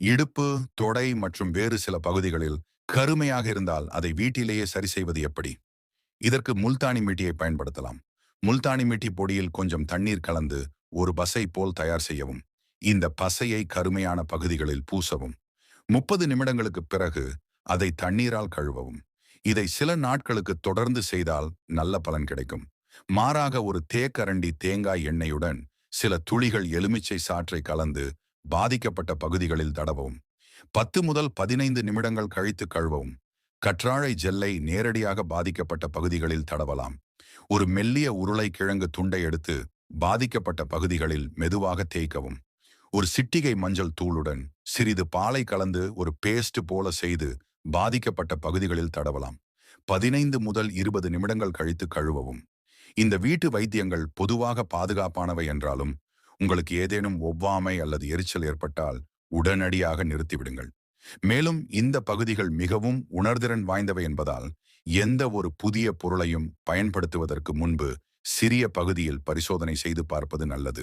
இடுப்பு தொடை மற்றும் வேறு சில பகுதிகளில் கருமையாக இருந்தால் அதை வீட்டிலேயே சரி செய்வது எப்படி? இதற்கு முல்தானி மீட்டியை பயன்படுத்தலாம். முல்தானி மீட்டி பொடியில் கொஞ்சம் தண்ணீர் கலந்து ஒரு பசை போல் தயார் செய்யவும். இந்த பசையை கருமையான பகுதிகளில் பூசவும். முப்பது நிமிடங்களுக்கு பிறகு அதை தண்ணீரால் கழுவவும். இதை சில நாட்களுக்கு தொடர்ந்து செய்தால் நல்ல பலன் கிடைக்கும். மாறாக ஒரு தேக்கரண்டி தேங்காய் எண்ணெயுடன் சில துளிகள் எலுமிச்சை சாற்றை கலந்து பாதிக்கப்பட்ட பகுதிகளில் தடவவும் பத்து முதல் பதினைந்து நிமிடங்கள் கழித்து கழுவவும். கற்றாழை ஜெல்லை நேரடியாக பாதிக்கப்பட்ட பகுதிகளில் தடவலாம். ஒரு மெல்லிய உருளை கிழங்கு துண்டை எடுத்து பாதிக்கப்பட்ட பகுதிகளில் மெதுவாக தேய்க்கவும். ஒரு சிட்டிகை மஞ்சள் தூளுடன் சிறிது பாலை கலந்து ஒரு பேஸ்ட் போல செய்து பாதிக்கப்பட்ட பகுதிகளில் தடவலாம். பதினைந்து முதல் இருபது நிமிடங்கள் கழித்து கழுவவும். இந்த வீட்டு வைத்தியங்கள் பொதுவாக பாதுகாப்பானவை என்றாலும் உங்களுக்கு ஏதேனும் ஒவ்வாமை அல்லது எரிச்சல் ஏற்பட்டால் உடனடியாக நிறுத்திவிடுங்கள். மேலும் இந்த பகுதிகள் மிகவும் உணர்திறன் வாய்ந்தவை என்பதால் எந்த ஒரு புதிய பொருளையும் பயன்படுத்துவதற்கு முன்பு சிறிய பகுதியில் பரிசோதனை செய்து பார்ப்பது நல்லது.